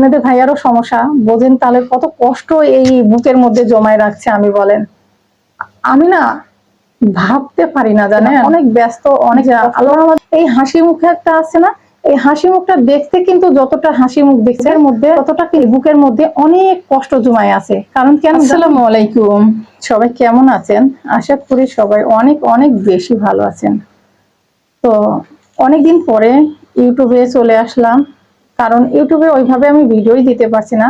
আপনাদের ভাইয়ারও সমস্যা। বোঝেন তাহলে কত কষ্ট এই বুকের মধ্যে জমায় রাখছে আমি বলেন। আমি না ভাবতে পারি না জানেন? অনেক ব্যস্ত অনেক আল্লাহ এই হাসি মুখে একটা আছে না? এই হাসি মুখটা দেখতে কিন্তু যতটা হাসি মুখ দেখছে এর মধ্যে? ততটা কি বুকের মধ্যে অনেক কষ্ট জমায় আছে। কারণ কেন আসসালামু আলাইকুম। সবাই কেমন আছেন? আশা করি সবাই অনেক অনেক বেশি ভালো আছেন। তো অনেকদিন পরে ইউটিউবে চলে আসলাম। কারণ ইউটিউবে ওইভাবে আমি ভিডিওই দিতে পারছি না।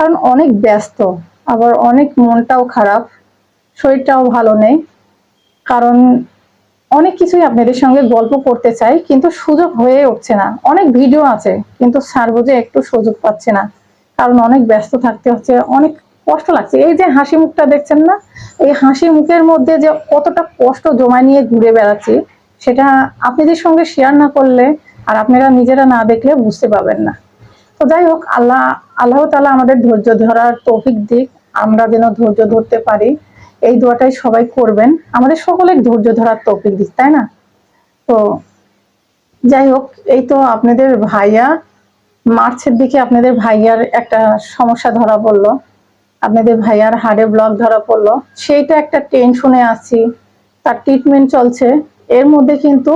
কারণ অনেক ব্যস্ত, আবার অনেক মনটাও খারাপ, শরীরটাও ভালো নেই। কারণ অনেক কিছুই আপনাদের সঙ্গে গল্প করতে চাই, কিন্তু সুযোগ হয়ে উঠছে না। অনেক ভিডিও আছে, কিন্তু ছাড়বো যে একটু সুযোগ পাচ্ছে না। কারণ অনেক ব্যস্ত থাকতে হচ্ছে, অনেক কষ্ট লাগছে। এই যে হাসি মুখটা দেখছেন না? এই হাসি মুখের মধ্যে যে কতটা কষ্ট জমা নিয়ে ঘুরে বেড়াচ্ছি, সেটা আপনাদের সঙ্গে শেয়ার না করলে আর আপনারা নিজেরা না দেখলে বুঝতে পারবেন না। তো যাই হোক, আল্লাহ আল্লাহ তালা আমাদের ধৈর্য ধরার তৌফিক দিক, আমরা যেন ধৈর্য ধরতে পারি, এই দোয়াটাই সবাই করবেন। আমাদের সকলের ধৈর্য ধরার তৌফিক দিক, তাই না? তো যাই হোক, এই তো আপনাদের ভাইয়া, মার্চের দিকে আপনাদের ভাইয়ার একটা সমস্যা ধরা পড়ল। আপনাদের ভাইয়ার হাড়ে ব্লক ধরা পড়ল। সেইটা একটা টেনশনে আছি, তার ট্রিটমেন্ট চলছে। এর মধ্যে কিন্তু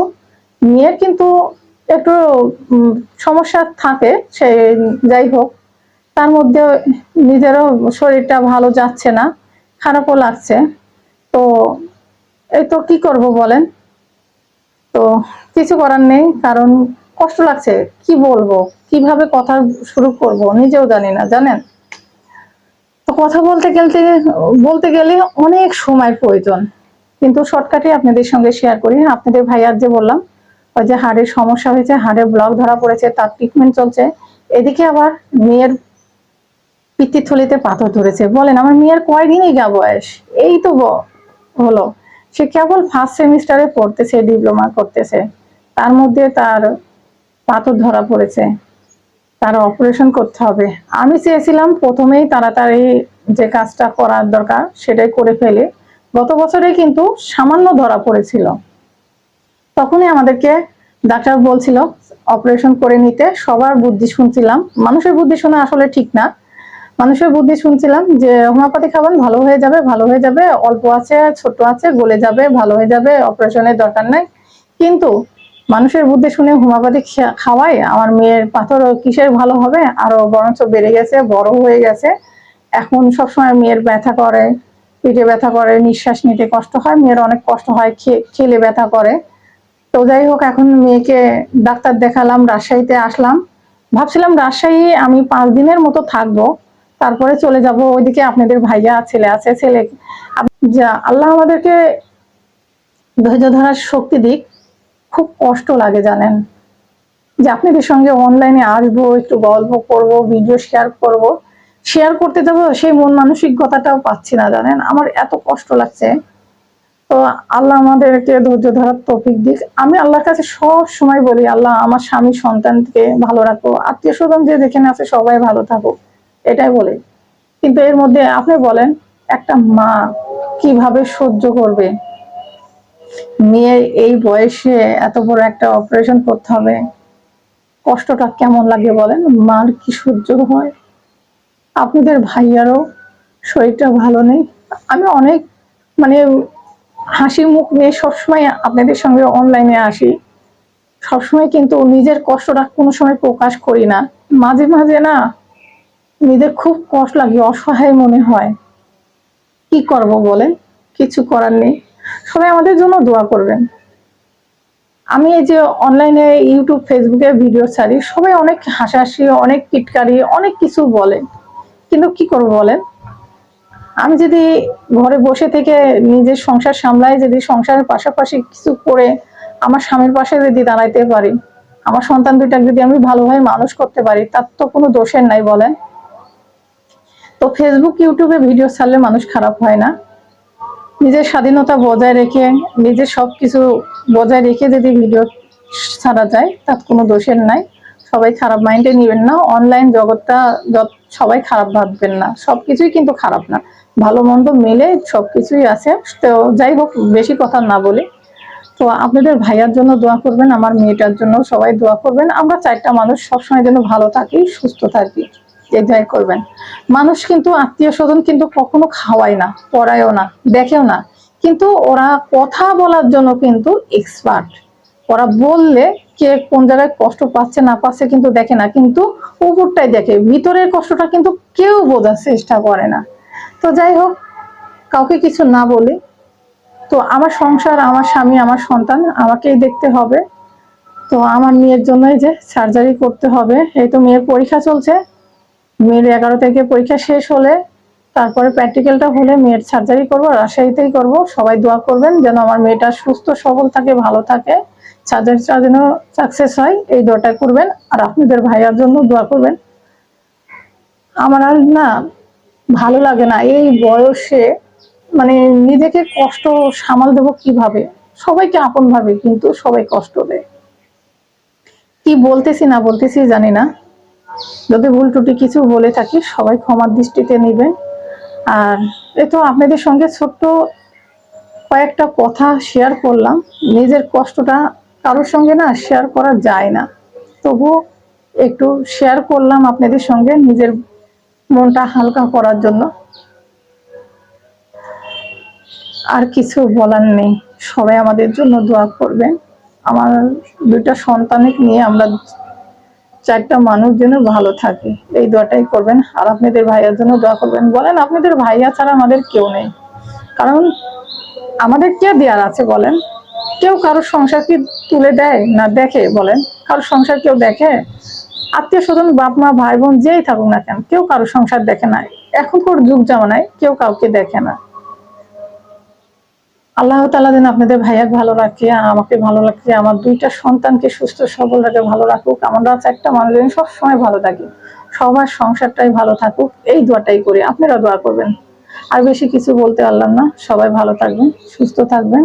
মেয়ের কিন্তু একটু সমস্যা থাকে, সে যাই হোক। তার মধ্যে নিজেরও শরীরটা ভালো যাচ্ছে না, খারাপও লাগছে। তো এই তো কি করব বলেন? তো কিছু করার নেই, কারণ কষ্ট লাগছে। কি বলব? কীভাবে কথা শুরু করব? নিজেও জানি না, জানেন? তো কথা বলতে গেলতে, বলতে গেলে অনেক সময় প্রয়োজন। কিন্তু শর্টকাটে আপনাদের সঙ্গে শেয়ার করি। আপনাদের ভাইয়ার যে বললাম ওই যে হাড়ের সমস্যা হয়েছে হাড়ের ব্লক ধরা পড়েছে, তার ট্রিটমেন্ট চলছে। এদিকে আবার মেয়ের পিতৃথলিতে পাথর ধরেছে। বলেন, আমার মেয়ের কয়দিনই গা বয়স? এই তো হলো। সে কেবল ফার্স্ট সেমিস্টারে পড়তেছে ডিপ্লোমা করতেছে। তার মধ্যে তার পাথর ধরা পড়েছে। তার অপারেশন করতে হবে। আমি চেয়েছিলাম প্রথমেই তাড়াতাড়ি যে কাজটা করার দরকার, সেটাই করে ফেলে। গত বছরে কিন্তু সামান্য ধরা পড়েছিল। তখনই আমাদেরকে ডাক্তার বলছিল অপারেশন করে নিতে সবার বুদ্ধি শুনছিলাম। মানুষের বুদ্ধি শোনা আসলে ঠিক না। মানুষের বুদ্ধি শুনছিলাম যে, হোমিওপ্যাথি খাবেন, ভালো হয়ে যাবে, ভালো হয়ে যাবে, অল্প আছে ছোট আছে, গলে যাবে, ভালো হয়ে যাবে অপারেশনের দরকার নাই। কিন্তু মানুষের বুদ্ধি শুনে হোমিওপ্যাথি খাওয়াই আমার মেয়ের পাথর কিসের ভালো হবে? আরও বরঞ্চ বেড়ে গেছে, বড় হয়ে গেছে। এখন সবসময় মেয়ের ব্যথা করে, পেটে ব্যথা করে, নিঃশ্বাস নিতে কষ্ট হয়। মেয়ের অনেক কষ্ট হয় খেলে ব্যথা করে। তো যাই হোক, এখন মেয়েকে ডাক্তার দেখালাম, রাজশাহীতে আসলাম। ভাবছিলাম রাজশাহী আমি পাঁচ দিনের মতো থাকব, তারপরে চলে যাব ওইদিকে আপনাদের ভাইয়া, ছেলে আছে, ছেলে। যা, আল্লাহ আমাদেরকে ধৈর্য ধরার শক্তি দিক। খুব কষ্ট লাগে, জানেন। যে আপনাদের সঙ্গে অনলাইনে আসব, একটু গল্প করব ভিডিও শেয়ার করব। শেয়ার করতে যাব, সেই মন মানসিকতাটাও পাচ্ছি না, জানেন। আমার এত কষ্ট লাগছে। তো আল্লাহ আমাদেরকে ধৈর্য ধরার তৌফিক দিক। আমি আল্লাহর কাছে সব সময় বলি, আল্লাহ আমার স্বামী সন্তানকে ভালো রাখো, আত্মীয় স্বজন যে যেখানে আছে সবাই ভালো থাকুক, এটাই বলে। কিন্তু এর মধ্যে আপনি বলেন, একটা মা কীভাবে সহ্য করবে? মেয়ে এই বয়সে এত বড় একটা অপারেশন করতে হবে, কষ্টটা কেমন লাগে বলেন? মার কি সহ্য হয়? আপনাদের ভাইয়ারও শরীরটা ভালো নেই। আমি অনেক মানে হাসি মুখ নিয়ে সবসময় আপনাদের সঙ্গে অনলাইনে আসি। সবসময় কিন্তু নিজের কষ্টটা কোনো সময় প্রকাশ করি না। মাঝে মাঝে না নিজের খুব কষ্ট লাগে, অসহায় মনে হয়। কি করব বলেন? কিছু করার নেই। সবাই আমাদের জন্য দোয়া করবেন। আমি এই যে অনলাইনে ইউটিউব ফেসবুকে ভিডিও ছাড়ি, সবাই অনেক হাসাহাসি, অনেক পিটকারি অনেক কিছু বলে। কিন্তু কি করব বলেন? আমি যদি ঘরে বসে থেকে নিজের সংসার সামলাই, যদি সংসারের পাশাপাশি কিছু করে আমার স্বামীর পাশে যদি দাঁড়াইতে পারি, আমার সন্তান দুইটা যদি আমি ভালোভাবে মানুষ করতে পারি, তার তো কোনো দোষের নাই বলেন। তো ফেসবুক ইউটিউবে ভিডিও ছাড়লে মানুষ খারাপ হয় না। নিজের স্বাধীনতা বজায় রেখে, নিজের সবকিছু বজায় রেখে যদি ভিডিও ছাড়া যায়, তার কোনো দোষের নাই। সবাই খারাপ মাইন্ডে নিবেন না। অনলাইন জগৎটা যত- সবাই খারাপ ভাববেন না, সবকিছুই কিন্তু খারাপ না। ভালো মন্দ মিলে সবকিছুই আছে, তো যাই হোক, বেশি কথা না বলি। তো আপনাদের ভাইয়ার জন্য দোয়া করবেন, আমার মেয়েটার জন্য সবাই দোয়া করবেন। আমরা চারটা মানুষ সবসময় যেন ভালো থাকি, সুস্থ থাকি এই যাই করবেন। মানুষ কিন্তু, আত্মীয় স্বজন কিন্তু কখনো খাওয়ায় না, পড়ায়ও না, দেখেও না। কিন্তু ওরা কথা বলার জন্য কিন্তু এক্সপার্ট ওরা বললে কে কোন জায়গায় কষ্ট পাচ্ছে, না পাচ্ছে কিন্তু দেখে না। কিন্তু উপরটাই দেখে। ভিতরের কষ্টটা কিন্তু কেউ বোঝার চেষ্টা করে না। তো যাই হোক, কাউকে কিছু না বলি। তো আমার সংসার, আমার স্বামী, আমার সন্তান, আমাকেই দেখতে হবে। তো আমার মেয়ের জন্যই যে সার্জারি করতে হবে, এই তো মেয়ের পরীক্ষা চলছে। মেয়ের এগারো থেকে পরীক্ষা শেষ হলে, তারপরে প্র্যাকটিক্যালটা হলে মেয়ের সার্জারি করব, রাজশাহীতেই করব। সবাই দোয়া করবেন যেন আমার মেয়েটা সুস্থ, সবল থাকে, ভালো থাকে। সার্জারিটা যেন সাকসেস হয়, এই দোয়াটা করবেন আর আপনাদের ভাইয়ার জন্য দোয়া করবেন। আমার আর না ভালো লাগে না এই বয়সে মানে নিজেকে কষ্ট সামাল দেবো কীভাবে? সবাইকে আপন ভাবে, কিন্তু সবাই কষ্ট দেয়। কি বলতেছি না বলতেছি জানি না। যদি ভুল ত্রুটি কিছু বলে থাকি, সবাই ক্ষমার দৃষ্টিতে নেবেন। আর এ তো আপনাদের সঙ্গে ছোট্ট কয়েকটা কথা শেয়ার করলাম। নিজের কষ্টটা কারোর সঙ্গে না শেয়ার করা যায় না। তবু একটু শেয়ার করলাম আপনাদের সঙ্গে নিজের মনটা হালকা করার জন্য। আর কিছু বলার নেই। সবাই আমাদের জন্য দোয়া করবেন। আমার দুইটা সন্তানিক নিয়ে আমরা চারটা মানুষ যেন ভালো থাকে। এই দোয়াটাই করবেন। আর আপনাদের ভাইয়ার জন্য দোয়া করবেন। বলেন, আপনাদের ভাইয়া ছাড়া আমাদের কেউ নেই। কারণ আমাদের কে দেওয়ার আছে বলেন? কেউ কারোর সংসার কি তুলে দেয় না দেখে বলেন? কারোর সংসার কেউ দেখে? আত্মীয় স্বজন, বাপ মা ভাই বোন যেই থাকুক না কেন, কেউ কারোর সংসার দেখে না। এখনকার যুগ জামানায় কেউ কাউকে দেখে না। আল্লাহ তালা যেন আপনাদের ভাইয়াকে ভালো রাখে, আমাকে ভালো রাখে, আমার দুইটা সন্তানকে সুস্থ, সবল রাখে, ভালো রাখুক। আমরা একটা মানুষ যেন সবসময় ভালো থাকি। সবার সংসারটাই ভালো থাকুক, এই দোয়াটাই করি। আপনারা দোয়া করবেন। আর বেশি কিছু বলতে পারলাম না। সবাই ভালো থাকবেন, সুস্থ থাকবেন।